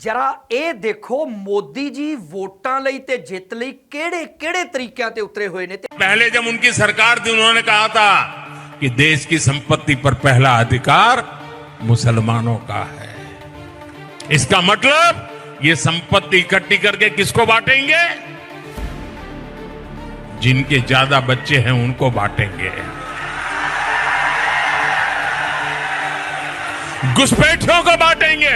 ਜਰਾ ਇਹ ਦੇਖੋ ਮੋਦੀ ਜੀ ਵੋਟਾਂ ਲਈ ਤੇ ਜਿੱਤ ਲਈ ਕਿਹੜੇ ਕਿਹੜੇ ਤਰੀਕਿਆਂ ਤੇ ਉਤਰੇ ਹੋਏ ਨੇ ਤੇ पहले जब उनकी सरकार थी उन्होंने कहा था कि देश की संपत्ति पर पहला अधिकार मुसलमानों का है इसका मतलब ये संपत्ति इकट्ठी करके किसको बांटेंगे जिनके ज्यादा बच्चे हैं उनको बांटेंगे घुसपैठियों को बांटेंगे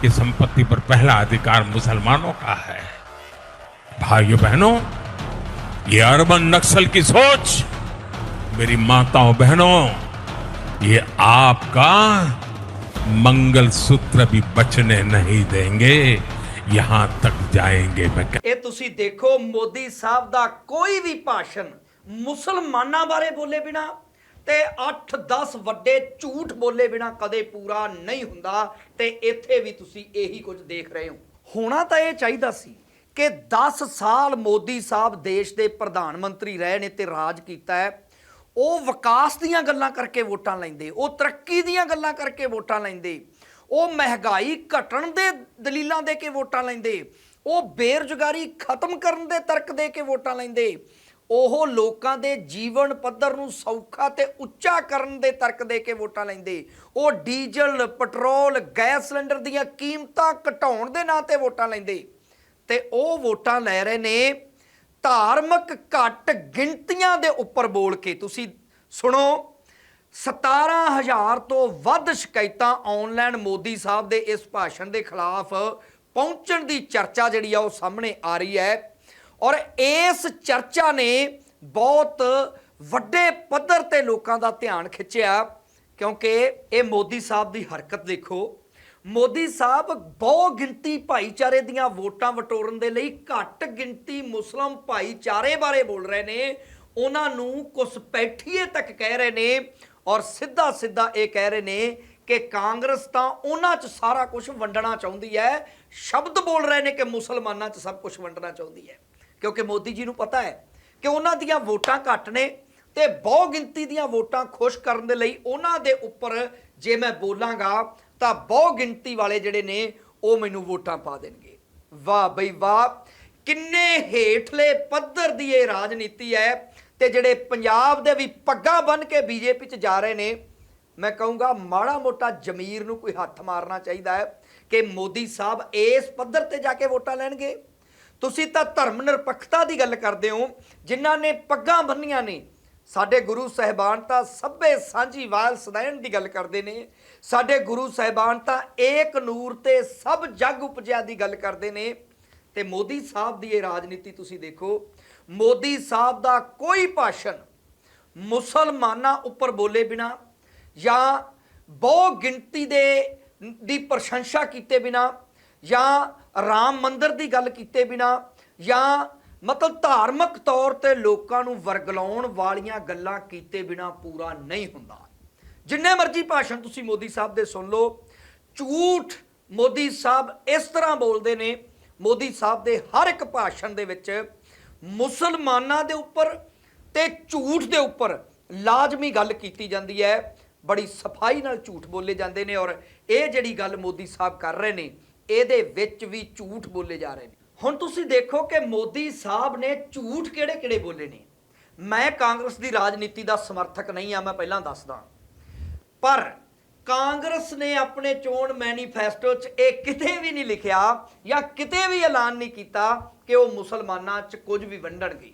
कि संपत्ति पर पहला अधिकार मुसलमानों का है भाइयों बहनों ये अरबन नक्सल की सोच मेरी माताओं बहनों ये आपका मंगल सूत्र भी बचने नहीं देंगे यहां तक जाएंगे मैं कह- ਇਹ ਤੁਸੀਂ ਦੇਖੋ ਮੋਦੀ ਸਾਹਿਬ ਦਾ ਕੋਈ ਵੀ ਭਾਸ਼ਣ ਮੁਸਲਮਾਨਾਂ ਬਾਰੇ ਬੋਲੇ ਬਿਨਾ ਤੇ 8-10 ਵੱਡੇ ਝੂਠ ਬੋਲੇ ਬਿਨਾ ਕਦੇ ਪੂਰਾ ਨਹੀਂ ਹੁੰਦਾ ਤੇ ਇੱਥੇ ਵੀ ਤੁਸੀਂ ਇਹੀ ਕੁਝ ਦੇਖ ਰਹੇ ਹੋ। ਹੋਣਾ ਤਾਂ ਇਹ ਚਾਹੀਦਾ ਸੀ ਕਿ 10 ਸਾਲ ਮੋਦੀ ਸਾਹਿਬ ਦੇਸ਼ ਦੇ ਪ੍ਰਧਾਨ ਮੰਤਰੀ ਰਹੇ ਨੇ ਤੇ ਰਾਜ ਕੀਤਾ ਹੈ। ਉਹ ਵਿਕਾਸ ਦੀਆਂ ਗੱਲਾਂ ਕਰਕੇ ਵੋਟਾਂ ਲੈਂਦੇ, ਉਹ ਤਰੱਕੀ ਦੀਆਂ ਗੱਲਾਂ ਕਰਕੇ ਵੋਟਾਂ ਲੈਂਦੇ, ਉਹ ਮਹਿੰਗਾਈ ਘਟਣ ਦੇ ਦਲੀਲਾਂ ਦੇ ਕੇ ਵੋਟਾਂ ਲੈਂਦੇ, ਉਹ ਬੇਰੁਜ਼ਗਾਰੀ ਖਤਮ ਕਰਨ ਦੇ ਤਰਕ ਦੇ ਕੇ ਵੋਟਾਂ ਲੈਂਦੇ ਉਹ ਲੋਕਾਂ ਦੇ ਜੀਵਨ ਪੱਧਰ ਨੂੰ ਸੌਖਾ ਤੇ ਉੱਚਾ ਕਰਨ ਦੇ ਤਰਕ ਦੇ ਕੇ ਵੋਟਾਂ ਲੈਂਦੇ। ਉਹ ਡੀਜ਼ਲ, ਪੈਟਰੋਲ, ਗੈਸ ਸਿਲੰਡਰ ਦੀਆਂ ਕੀਮਤਾਂ ਘਟਾਉਣ ਦੇ ਨਾਂ ਤੇ ਵੋਟਾਂ ਲੈਂਦੇ। ਤੇ ਉਹ ਵੋਟਾਂ ਲੈ ਰਹੇ ਨੇ ਧਾਰਮਿਕ ਘੱਟ ਗਿਣਤੀਆਂ ਦੇ ਉੱਪਰ ਬੋਲ ਕੇ। ਤੁਸੀਂ ਸੁਣੋ 17000 ਤੋਂ ਵੱਧ ਸ਼ਿਕਾਇਤਾਂ ਆਨਲਾਈਨ ਮੋਦੀ ਸਾਹਿਬ ਦੇ ਇਸ ਭਾਸ਼ਣ ਦੇ ਖਿਲਾਫ ਪਹੁੰਚਣ ਦੀ ਚਰਚਾ ਜਿਹੜੀ ਆ ਉਹ ਸਾਹਮਣੇ ਆ ਰਹੀ ਹੈ। ਔਰ ਇਸ ਚਰਚਾ ਨੇ ਬਹੁਤ ਵੱਡੇ ਪੱਧਰ ਤੇ ਲੋਕਾਂ ਦਾ ਧਿਆਨ ਖਿੱਚਿਆ, ਕਿਉਂਕਿ ਇਹ ਮੋਦੀ ਸਾਹਿਬ ਦੀ ਹਰਕਤ ਦੇਖੋ। ਮੋਦੀ ਸਾਹਿਬ ਬਹੁ ਗਿਣਤੀ ਭਾਈਚਾਰੇ ਦੀਆਂ ਵੋਟਾਂ ਵਟੋਰਨ ਦੇ ਲਈ ਘੱਟ ਗਿਣਤੀ ਮੁਸਲਮ ਭਾਈਚਾਰੇ ਬਾਰੇ ਬੋਲ ਰਹੇ ਨੇ। ਉਹਨਾਂ ਨੂੰ ਕੁਸਪੈਠੀਏ ਤੱਕ ਕਹਿ ਰਹੇ ਨੇ ਔਰ ਸਿੱਧਾ ਸਿੱਧਾ ਇਹ ਕਹਿ ਰਹੇ ਨੇ ਕਿ ਕਾਂਗਰਸ ਤਾਂ ਉਹਨਾਂ 'ਚ ਸਾਰਾ ਕੁਝ ਵੰਡਣਾ ਚਾਹੁੰਦੀ ਹੈ। ਸ਼ਬਦ ਬੋਲ ਰਹੇ ਨੇ ਕਿ ਮੁਸਲਮਾਨਾਂ 'ਚ ਸਭ ਕੁਝ ਵੰਡਣਾ ਚਾਹੁੰਦੀ ਹੈ। ਕਿਉਂਕਿ ਮੋਦੀ ਜੀ ਨੂੰ ਪਤਾ ਹੈ ਕਿ ਉਹਨਾਂ ਦੀਆਂ ਵੋਟਾਂ ਘੱਟ ਨੇ ਤੇ ਬਹੁ ਗਿਣਤੀ ਦੀਆਂ ਵੋਟਾਂ ਖੁਸ਼ ਕਰਨ ਦੇ ਲਈ ਉਹਨਾਂ ਦੇ ਉੱਪਰ ਜੇ ਮੈਂ ਬੋਲਾਂਗਾ ਤਾਂ ਬਹੁ ਗਿਣਤੀ ਵਾਲੇ ਜਿਹੜੇ ਨੇ ਉਹ ਮੈਨੂੰ ਵੋਟਾਂ ਪਾ ਦੇਣਗੇ। ਵਾਹ ਬਈ ਵਾਹ, ਕਿੰਨੇ ਹੇਠਲੇ ਪੱਧਰ ਦੀ ਇਹ ਰਾਜਨੀਤੀ ਹੈ ਤੇ ਜਿਹੜੇ ਪੰਜਾਬ ਦੇ ਵੀ ਪੱਗਾਂ ਬੰਨ ਕੇ ਬੀਜੇਪੀ 'ਚ ਜਾ ਰਹੇ ਨੇ, ਮੈਂ ਕਹੂੰਗਾ ਮਾੜਾ ਮੋਟਾ ਜ਼ਮੀਰ ਨੂੰ ਕੋਈ ਹੱਥ ਮਾਰਨਾ ਚਾਹੀਦਾ ਹੈ ਕਿ ਮੋਦੀ ਸਾਹਿਬ ਇਸ ਪੱਧਰ ਤੇ ਜਾ ਕੇ ਵੋਟਾਂ ਲੈਣਗੇ। ਤੁਸੀਂ ਤਾਂ ਧਰਮ ਨਿਰਪੱਖਤਾ ਦੀ ਗੱਲ ਕਰਦੇ ਹੋ, ਜਿਨ੍ਹਾਂ ਨੇ ਪੱਗਾਂ ਬੰਨੀਆਂ ਨੇ। ਸਾਡੇ ਗੁਰੂ ਸਹਿਬਾਨ ਤਾਂ ਸਭੇ ਸਾਂਝੀ ਵਾਲ ਸਦਾਇਣ ਦੀ ਗੱਲ ਕਰਦੇ ਨੇ। ਸਾਡੇ ਗੁਰੂ ਸਹਿਬਾਨ ਤਾਂ ਏਕ ਨੂਰ ਤੇ ਸਭ ਜਗ ਉਪਜਿਆ ਦੀ ਗੱਲ ਕਰਦੇ ਨੇ। ਤੇ ਮੋਦੀ ਸਾਹਿਬ ਦੀ ਇਹ ਰਾਜਨੀਤੀ ਤੁਸੀਂ ਦੇਖੋ, ਮੋਦੀ ਸਾਹਿਬ ਦਾ ਕੋਈ ਭਾਸ਼ਣ ਮੁਸਲਮਾਨਾਂ ਉੱਪਰ ਬੋਲੇ ਬਿਨਾ ਜਾਂ ਬਹੁ ਗਿਣਤੀ ਦੇ, ਦੀ ਪ੍ਰਸ਼ੰਸਾ ਕੀਤੇ ਬਿਨਾ ਜਾਂ ਰਾਮ ਮੰਦਿਰ ਦੀ ਗੱਲ ਕੀਤੇ ਬਿਨਾ, ਜਾਂ ਮਤਲਬ ਧਾਰਮਿਕ ਤੌਰ ਤੇ ਲੋਕਾਂ ਨੂੰ ਵਰਗਲਾਉਣ ਵਾਲੀਆਂ ਗੱਲਾਂ ਕੀਤੇ ਬਿਨਾ ਪੂਰਾ ਨਹੀਂ ਹੁੰਦਾ। ਜਿੰਨੇ ਮਰਜ਼ੀ ਭਾਸ਼ਣ ਤੁਸੀਂ ਮੋਦੀ ਸਾਹਿਬ ਦੇ ਸੁਣ ਲਓ, ਝੂਠ ਮੋਦੀ ਸਾਹਿਬ ਇਸ ਤਰ੍ਹਾਂ ਬੋਲਦੇ ਨੇ, ਮੋਦੀ ਸਾਹਿਬ ਦੇ ਹਰ ਇੱਕ ਭਾਸ਼ਣ ਦੇ ਵਿੱਚ ਮੁਸਲਮਾਨਾਂ ਦੇ ਉੱਪਰ ਤੇ ਝੂਠ ਦੇ ਉੱਪਰ ਲਾਜ਼ਮੀ ਗੱਲ ਕੀਤੀ ਜਾਂਦੀ ਹੈ, ਬੜੀ ਸਫ਼ਾਈ ਨਾਲ ਝੂਠ ਬੋਲੇ ਜਾਂਦੇ ਨੇ ਔਰ ਇਹ ਜਿਹੜੀ ਗੱਲ ਮੋਦੀ ਸਾਹਿਬ ਕਰ ਰਹੇ ਨੇ ਇਹਦੇ ਵਿੱਚ ਵੀ ਝੂਠ ਬੋਲੇ ਜਾ ਰਹੇ ਨੇ। ਹੁਣ ਤੁਸੀਂ ਦੇਖੋ ਕਿ ਮੋਦੀ ਸਾਹਿਬ ਨੇ ਝੂਠ ਕਿਹੜੇ-ਕਿਹੜੇ ਬੋਲੇ ਨੇ। ਮੈਂ ਕਾਂਗਰਸ ਦੀ ਰਾਜਨੀਤੀ ਦਾ ਸਮਰਥਕ ਨਹੀਂ ਆ, ਮੈਂ ਪਹਿਲਾਂ ਦੱਸਦਾ। ਪਰ ਕਾਂਗਰਸ ਨੇ ਆਪਣੇ ਚੋਣ ਮੈਨੀਫੈਸਟੋ 'ਚ ਇਹ ਕਿਤੇ ਵੀ ਨਹੀਂ ਲਿਖਿਆ ਜਾਂ ਕਿਤੇ ਵੀ ਐਲਾਨ ਨਹੀਂ ਕੀਤਾ ਕਿ ਉਹ ਮੁਸਲਮਾਨਾਂ 'ਚ ਕੁਝ ਵੀ ਵੰਡਣਗੇ।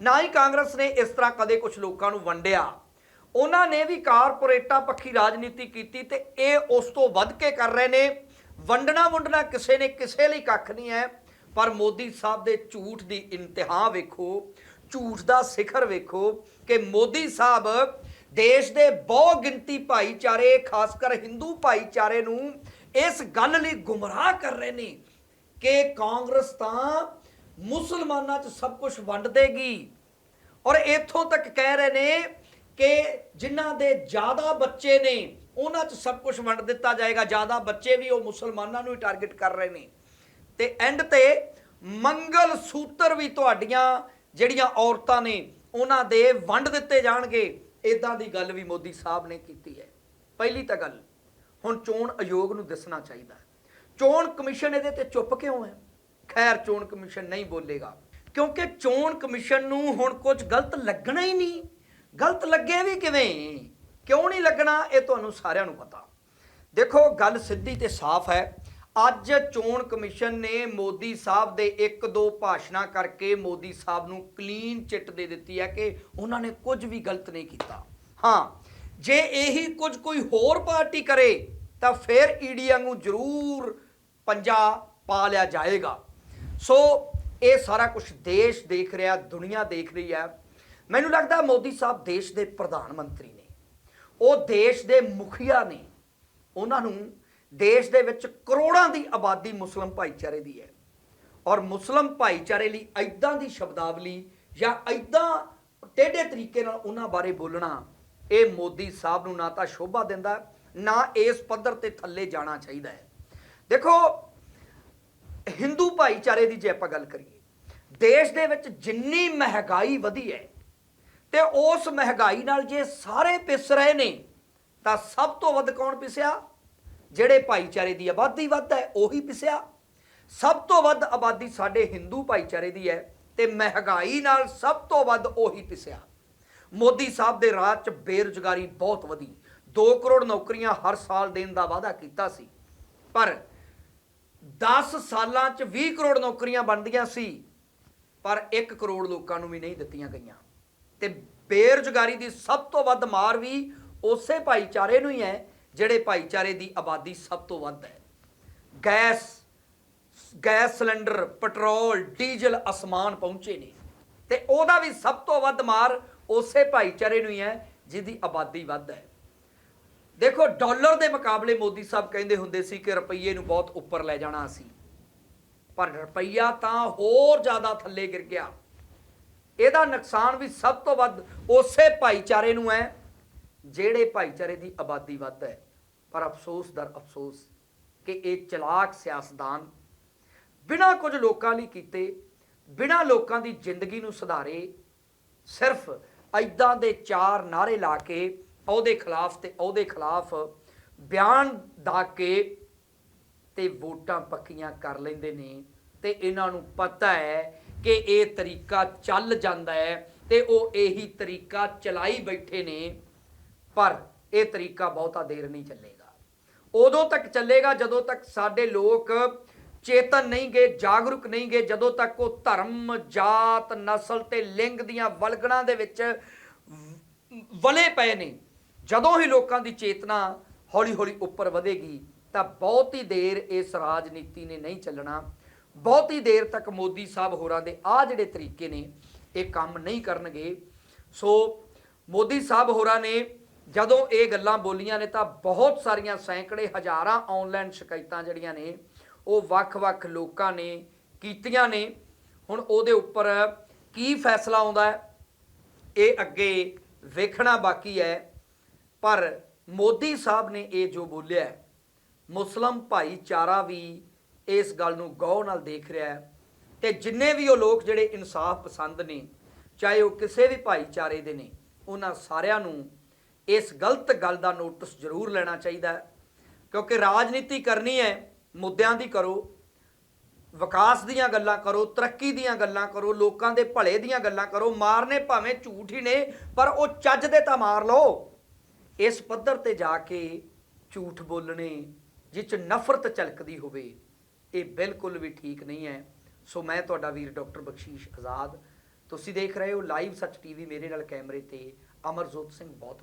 ਨਾ ਹੀ ਕਾਂਗਰਸ ਨੇ ਇਸ ਤਰ੍ਹਾਂ ਕਦੇ ਕੁਝ ਲੋਕਾਂ ਨੂੰ ਵੰਡਿਆ। ਉਹਨਾਂ ਨੇ ਵੀ ਕਾਰਪੋਰੇਟਾਂ ਪੱਖੀ ਰਾਜਨੀਤੀ ਕੀਤੀ ਤੇ ਇਹ ਉਸ ਤੋਂ ਵੱਧ ਕੇ ਕਰ ਰਹੇ ਨੇ। ਵੰਡਣਾ ਵੰਡਣਾ ਕਿਸੇ ਨੇ ਕਿਸੇ ਲਈ ਕੱਖ ਨਹੀਂ ਹੈ, ਪਰ ਮੋਦੀ ਸਾਹਿਬ ਦੇ ਝੂਠ ਦੀ ਇੰਤਹਾ ਵੇਖੋ, ਝੂਠ ਦਾ ਸਿਖਰ ਵੇਖੋ ਕਿ ਮੋਦੀ ਸਾਹਿਬ ਦੇਸ਼ ਦੇ ਬਹੁ ਗਿਣਤੀ ਭਾਈਚਾਰੇ, ਖਾਸ ਕਰ ਹਿੰਦੂ ਭਾਈਚਾਰੇ ਨੂੰ ਇਸ ਗੱਲ ਲਈ ਗੁੰਮਰਾਹ ਕਰ ਰਹੇ ਨੇ ਕਿ ਕਾਂਗਰਸ ਤਾਂ ਮੁਸਲਮਾਨਾਂ 'ਚ ਸਭ ਕੁਝ ਵੰਡ ਦੇਗੀ। ਔਰ ਇੱਥੋਂ ਤੱਕ ਕਹਿ ਰਹੇ ਨੇ ਕਿ ਜਿਨ੍ਹਾਂ ਦੇ ਜ਼ਿਆਦਾ ਬੱਚੇ ਨੇ ਉਹਨਾਂ 'ਚ ਸਭ ਕੁਝ ਵੰਡ ਦਿੱਤਾ ਜਾਏਗਾ। ਜ਼ਿਆਦਾ ਬੱਚੇ ਵੀ ਉਹ ਮੁਸਲਮਾਨਾਂ ਨੂੰ ਹੀ ਟਾਰਗੇਟ ਕਰ ਰਹੇ ਨੇ। ਤੇ ਐਂਡ ਤੇ ਮੰਗਲ ਸੂਤਰ ਵੀ ਤੁਹਾਡੀਆਂ ਜਿਹੜੀਆਂ ਔਰਤਾਂ ਨੇ, ਉਹਨਾਂ ਦੇ ਵੰਡ ਦਿੱਤੇ ਜਾਣਗੇ। ਇਦਾਂ ਦੀ ਗੱਲ ਵੀ ਮੋਦੀ ਸਾਹਿਬ ਨੇ ਕੀਤੀ ਹੈ। ਪਹਿਲੀ ਤਾਂ ਗੱਲ, ਹੁਣ ਚੋਣ ਆਯੋਗ ਨੂੰ ਦੱਸਣਾ ਚਾਹੀਦਾ ਚੋਣ ਕਮਿਸ਼ਨ ਇਹਦੇ ਤੇ ਚੁੱਪ ਕਿਉਂ ਹੈ? ਖੈਰ, ਚੋਣ ਕਮਿਸ਼ਨ ਨਹੀਂ ਬੋਲੇਗਾ। ਕਿਉਂਕਿ ਚੋਣ ਕਮਿਸ਼ਨ ਨੂੰ ਹੁਣ ਕੁਝ ਗਲਤ ਲੱਗਣਾ ਹੀ ਨਹੀਂ। ਗਲਤ ਲੱਗੇ ਵੀ ਕਿਵੇਂ? ਕਿਉਂ ਨਹੀਂ ਲੱਗਣਾ ਇਹ ਤੁਹਾਨੂੰ ਸਾਰਿਆਂ ਨੂੰ ਪਤਾ। ਦੇਖੋ, ਗੱਲ ਸਿੱਧੀ ਤੇ ਸਾਫ਼ ਹੈ। ਅੱਜ ਚੋਣ ਕਮਿਸ਼ਨ ਨੇ ਮੋਦੀ ਸਾਹਿਬ ਦੇ ਇੱਕ ਦੋ ਭਾਸ਼ਣਾਂ ਕਰਕੇ ਮੋਦੀ ਸਾਹਿਬ ਨੂੰ ਕਲੀਨ ਚਿੱਟ ਦੇ ਦਿੱਤੀ ਹੈ ਕਿ ਉਹਨਾਂ ਨੇ ਕੁਝ ਵੀ ਗਲਤ ਨਹੀਂ ਕੀਤਾ। ਹਾਂ, ਜੇ ਇਹੀ ਕੁਝ ਕੋਈ ਹੋਰ ਪਾਰਟੀ ਕਰੇ, ਤਾਂ ਫਿਰ ਈਡੀ ਵਾਂਗੂ ਜ਼ਰੂਰ ਪੰਜਾ ਪਾ ਲਿਆ ਜਾਏਗਾ। ਸੋ, ਇਹ ਸਾਰਾ ਕੁਝ ਦੇਸ਼ ਦੇਖ ਰਿਹਾ, ਦੁਨੀਆ ਦੇਖ ਰਹੀ ਹੈ। ਮੈਨੂੰ ਲੱਗਦਾ ਮੋਦੀ ਸਾਹਿਬ ਦੇਸ਼ ਦੇ ਪ੍ਰਧਾਨ ਮੰਤਰੀ ਨੇ। ਉਹ ਦੇਸ਼ ਦੇ ਮੁਖੀਆ ਨੇ। ਉਹਨਾਂ ਨੂੰ ਦੇਸ਼ ਦੇ ਵਿੱਚ ਕਰੋੜਾਂ ਦੀ ਆਬਾਦੀ ਮੁਸਲਮ ਭਾਈਚਾਰੇ ਦੀ ਹੈ। ਔਰ ਮੁਸਲਮ ਭਾਈਚਾਰੇ ਲਈ ਐਦਾਂ ਦੀ ਸ਼ਬਦਾਵਲੀ ਜਾਂ ਐਦਾਂ ਟੇਢੇ ਤਰੀਕੇ ਨਾਲ ਉਹਨਾਂ ਬਾਰੇ ਬੋਲਣਾ, ਇਹ ਮੋਦੀ ਸਾਹਿਬ ਨੂੰ ਨਾ ਤਾਂ ਸ਼ੋਭਾ ਦਿੰਦਾ, ਨਾ ਇਸ ਪੱਧਰ ਤੇ ਥੱਲੇ ਜਾਣਾ ਚਾਹੀਦਾ ਹੈ। ਦੇਖੋ, ਹਿੰਦੂ ਭਾਈਚਾਰੇ ਦੀ ਜੇ ਆਪਾਂ ਗੱਲ ਕਰੀਏ, ਦੇਸ਼ ਦੇ ਵਿੱਚ ਜਿੰਨੀ ਮਹਿੰਗਾਈ ਵਧੀ ਹੈ ਤੇ ਉਸ ਮਹਿੰਗਾਈ ਨਾਲ ਜੇ ਸਾਰੇ ਪਿਸ ਰਹੇ ਨੇ, ਤਾਂ ਸਭ ਤੋਂ ਵੱਧ ਕੌਣ ਪਿਸਿਆ? ਜਿਹੜੇ ਭਾਈਚਾਰੇ ਦੀ ਆਬਾਦੀ ਵੱਧ ਹੈ, ਉਹੀ ਪਿਸਿਆ। ਸਭ ਤੋਂ ਵੱਧ ਆਬਾਦੀ ਸਾਡੇ ਹਿੰਦੂ ਭਾਈਚਾਰੇ ਦੀ ਹੈ, ਤੇ ਮਹਿੰਗਾਈ ਨਾਲ ਸਭ ਤੋਂ ਵੱਧ ਉਹੀ ਪਿਸਿਆ। ਮੋਦੀ ਸਾਹਿਬ ਦੇ ਰਾਜ 'ਚ ਬੇਰੁਜ਼ਗਾਰੀ ਬਹੁਤ ਵਧੀ। 2 ਕਰੋੜ ਨੌਕਰੀਆਂ ਹਰ ਸਾਲ ਦੇਣ ਦਾ ਵਾਅਦਾ ਕੀਤਾ ਸੀ। ਪਰ 10 ਸਾਲਾਂ 'ਚ 20 ਕਰੋੜ ਨੌਕਰੀਆਂ ਬਣਦੀਆਂ ਸੀ, ਪਰ 1 ਕਰੋੜ ਲੋਕਾਂ ਨੂੰ ਵੀ ਨਹੀਂ ਦਿੱਤੀਆਂ ਗਈਆਂ। ਤੇ ਬੇਰੁਜ਼ਗਾਰੀ ਦੀ ਸਭ ਤੋਂ ਵੱਧ ਮਾਰ ਵੀ ਉਸੇ ਭਾਈਚਾਰੇ ਨੂੰ ਹੀ ਹੈ, ਜਿਹੜੇ ਭਾਈਚਾਰੇ ਦੀ ਆਬਾਦੀ ਸਭ ਤੋਂ ਵੱਧ ਹੈ। Gas gas cylinder, petrol, diesel ਅਸਮਾਨ ਪਹੁੰਚੇ ਨੇ। ਤੇ ਉਹਦਾ ਵੀ ਸਭ ਤੋਂ ਵੱਧ ਮਾਰ ਉਸੇ ਭਾਈਚਾਰੇ ਨੂੰ ਹੀ ਹੈ, ਜਿਹਦੀ ਆਬਾਦੀ ਵੱਧ ਹੈ। ਦੇਖੋ, ਡਾਲਰ ਦੇ ਮੁਕਾਬਲੇ ਮੋਦੀ ਸਾਹਿਬ ਕਹਿੰਦੇ ਹੁੰਦੇ ਸੀ ਕਿ ਰੁਪਈਏ ਨੂੰ ਬਹੁਤ ਉੱਪਰ ਲੈ ਜਾਣਾ ਸੀ। ਪਰ ਰੁਪਈਆ ਤਾਂ ਹੋਰ ਜ਼ਿਆਦਾ ਥੱਲੇ ਗਿਰ ਗਿਆ। ਇਹਦਾ ਨੁਕਸਾਨ ਵੀ ਸਭ ਤੋਂ ਵੱਧ ਉਸੇ ਭਾਈਚਾਰੇ ਨੂੰ ਹੈ, ਜਿਹੜੇ ਭਾਈਚਾਰੇ ਦੀ ਆਬਾਦੀ ਵੱਧ ਹੈ। ਪਰ ਅਫਸੋਸ ਦਰ ਅਫਸੋਸ ਕਿ ਇਹ ਚਲਾਕ ਸਿਆਸਤਦਾਨ ਬਿਨਾਂ ਕੁਝ ਲੋਕਾਂ ਲਈ ਕੀਤੇ, ਬਿਨਾਂ ਲੋਕਾਂ ਦੀ ਜ਼ਿੰਦਗੀ ਨੂੰ ਸੁਧਾਰੇ, ਸਿਰਫ ਐਦਾਂ ਦੇ ਚਾਰ ਨਾਰੇ ਲਾ ਕੇ ਉਹਦੇ ਖਿਲਾਫ ਤੇ ਉਹਦੇ ਖਿਲਾਫ ਬਿਆਨ ਦਾ ਕੇ ਤੇ ਵੋਟਾਂ ਪੱਕੀਆਂ ਕਰ ਲੈਂਦੇ ਨੇ। ਤੇ ਇਹਨਾਂ ਨੂੰ ਪਤਾ ਹੈ ਕਿ ਇਹ ਤਰੀਕਾ ਚੱਲ ਜਾਂਦਾ ਹੈ ਤੇ ਉਹ ਇਹੀ ਤਰੀਕਾ ਚਲਾਈ ਬੈਠੇ ਨੇ, ਪਰ ਇਹ ਤਰੀਕਾ ਬਹੁਤਾ ਦੇਰ ਨਹੀਂ ਚੱਲੇਗਾ। ਉਦੋਂ ਤੱਕ ਚੱਲੇਗਾ ਜਦੋਂ ਤੱਕ ਸਾਡੇ ਲੋਕ ਚੇਤਨ ਨਹੀਂ ਗਏ, ਜਾਗਰੂਕ ਨਹੀਂ ਗਏ, ਜਦੋਂ ਤੱਕ ਉਹ ਧਰਮ, ਜਾਤ, ਨਸਲ ਤੇ ਲਿੰਗ ਦੀਆਂ ਵਲਗਣਾਂ ਦੇ ਵਿੱਚ ਵਲੇ ਪਏ ਨੇ, ਜਦੋਂ ਹੀ ਲੋਕਾਂ ਦੀ ਚੇਤਨਾ ਹੌਲੀ-ਹੌਲੀ ਉੱਪਰ ਵਧੇਗੀ, ਤਾਂ ਬਹੁਤੀ ਦੇਰ ਇਸ ਰਾਜਨੀਤੀ ਨੇ ਨਹੀਂ ਚੱਲਣਾ। ਬਹੁਤੀ ਦੇਰ ਤੱਕ ਮੋਦੀ ਸਾਹਿਬ ਹੋਰਾਂ ਦੇ ਆ ਜਿਹੜੇ ਤਰੀਕੇ ਨੇ ਇਹ ਕੰਮ ਨਹੀਂ ਕਰਨਗੇ। ਸੋ ਮੋਦੀ ਸਾਹਿਬ ਹੋਰਾਂ ਨੇ ਜਦੋਂ ਇਹ ਗੱਲਾਂ ਬੋਲੀਆਂ ਨੇ ਤਾਂ ਬਹੁਤ ਸਾਰੀਆਂ ਸੈਂਕੜੇ ਹਜ਼ਾਰਾਂ ਆਨਲਾਈਨ ਸ਼ਿਕਾਇਤਾਂ ਜਿਹੜੀਆਂ ਨੇ ਉਹ ਵੱਖ-ਵੱਖ ਲੋਕਾਂ ਨੇ ਕੀਤੀਆਂ ਨੇ। ਹੁਣ ਉਹਦੇ ਉੱਪਰ ਕੀ ਫੈਸਲਾ ਆਉਂਦਾ ਹੈ ਇਹ ਅੱਗੇ ਵੇਖਣਾ ਬਾਕੀ ਹੈ। ਪਰ ਮੋਦੀ ਸਾਹਿਬ ਨੇ ਇਹ ਜੋ ਬੋਲਿਆ ਹੈ, ਮੁਸਲਮ ਭਾਈਚਾਰਾ ਵੀ ਇਸ ਗੱਲ ਨੂੰ ਗੌਰ ਨਾਲ ਦੇਖ ਰਿਹਾ ਹੈ ਤੇ ਜਿੰਨੇ ਵੀ ਉਹ ਲੋਕ ਜਿਹੜੇ ਇਨਸਾਫ ਪਸੰਦ ਨੇ, ਚਾਹੇ ਉਹ ਕਿਸੇ ਵੀ ਭਾਈਚਾਰੇ ਦੇ ਨੇ, ਉਹਨਾਂ ਸਾਰਿਆਂ ਨੂੰ ਇਸ ਗਲਤ ਗੱਲ ਦਾ ਨੋਟਿਸ ਜ਼ਰੂਰ ਲੈਣਾ ਚਾਹੀਦਾ ਹੈ। ਕਿਉਂਕਿ ਰਾਜਨੀਤੀ ਕਰਨੀ ਹੈ, ਮੁੱਦਿਆਂ ਦੀ ਕਰੋ, ਵਿਕਾਸ ਦੀਆਂ ਗੱਲਾਂ ਕਰੋ, ਤਰੱਕੀ ਦੀਆਂ ਗੱਲਾਂ ਕਰੋ, ਲੋਕਾਂ ਦੇ ਭਲੇ ਦੀਆਂ ਗੱਲਾਂ ਕਰੋ, ਮਾਰਨੇ ਭਾਵੇਂ ਝੂਠ ਹੀ ਨੇ, ਪਰ ਉਹ ਚੱਜ ਦੇ ਤਾਂ ਮਾਰ ਲਓ। ਇਸ ਪੱਧਰ ਤੇ ਜਾ ਕੇ ਝੂਠ ਬੋਲਣੇ ਜਿਸ 'ਚ ਨਫ਼ਰਤ ਝਲਕਦੀ ਹੋਵੇ ਇਹ ਬਿਲਕੁਲ ਵੀ ਠੀਕ ਨਹੀਂ ਹੈ। ਸੋ ਮੈਂ ਤੁਹਾਡਾ ਵੀਰ ਡਾਕਟਰ ਬਖਸ਼ੀਸ਼ ਆਜ਼ਾਦ। ਤੁਸੀਂ ਦੇਖ ਰਹੇ ਹੋ ਲਾਈਵ ਸੱਚ ਟੀਵੀ ਮੇਰੇ ਨਾਲ ਕੈਮਰੇ ਤੇ ਅਮਰਜੋਤ ਸਿੰਘ ਬਹੁਤ